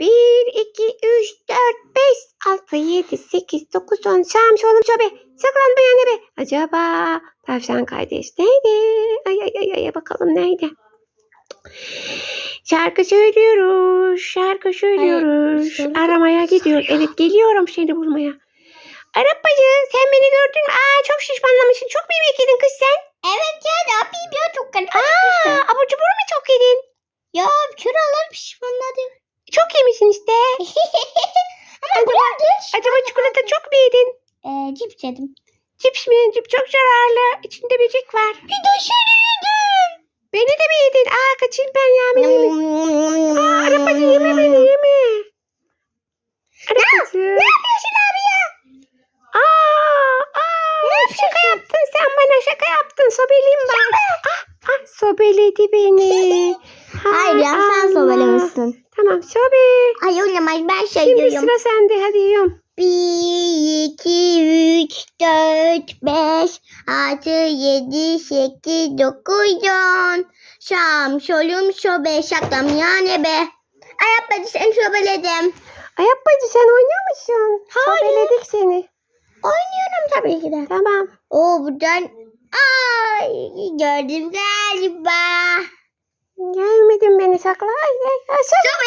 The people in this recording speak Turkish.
1, 2, 3, 4, 5, 6, 7, 8, 9, 10. Şam şolum şobe. Saklan bu yana be. Acaba tavşan kardeş neydi? Ay ay ay ay bakalım neydi? Şarkı söylüyoruz. Şarkı söylüyoruz. söyle. Aramaya gidiyor. Evet geliyorum seni bulmaya. Arapacı sen beni gördün mü? Aa çok şişmanlamışsın. Çok yemek yedin kız sen? Evet ya ne yapayım ya çok garip Aa acıkmıştım. abur cubur mu çok yedin? Ya şuralar pişmanladım. Çok yemişsin işte. Ama buraya geç. Acaba çikolata çok mu yedin? Cips yedim. Cips mi? Cips çok zararlı. İçinde böcek var. Bir de seni yedim. Beni de mi yedin? Aa kaçayım ben ya. Beni yeme. Aa arabacı yeme beni yeme. Arabacı. Ne yapıyorsun abi ya? Aa, aa, şaka yaptın sen bana şaka yaptın. Sobeliyim ben. Ah, ah, sobeledi beni. Hayır ya sen sobelemişsin. Tamam sobe. Ay oynamaz ben şey Şimdi diyorum. sıra sende hadi yiyorum. Bir, iki, üç, dört, beş, altı, yedi, sekiz, dokuz, on. Şam, şolum, şobe, şaklam yani be. Ay yapmadı seni şobeledim. Ay yapmacı sen oynuyor musun? Hayır. Sobeledik seni. Oynuyorum tabii ki de. Tamam. Oo buradan ay gördüm galiba. Görmedin beni sakla. Ay, ay, ay. Ya.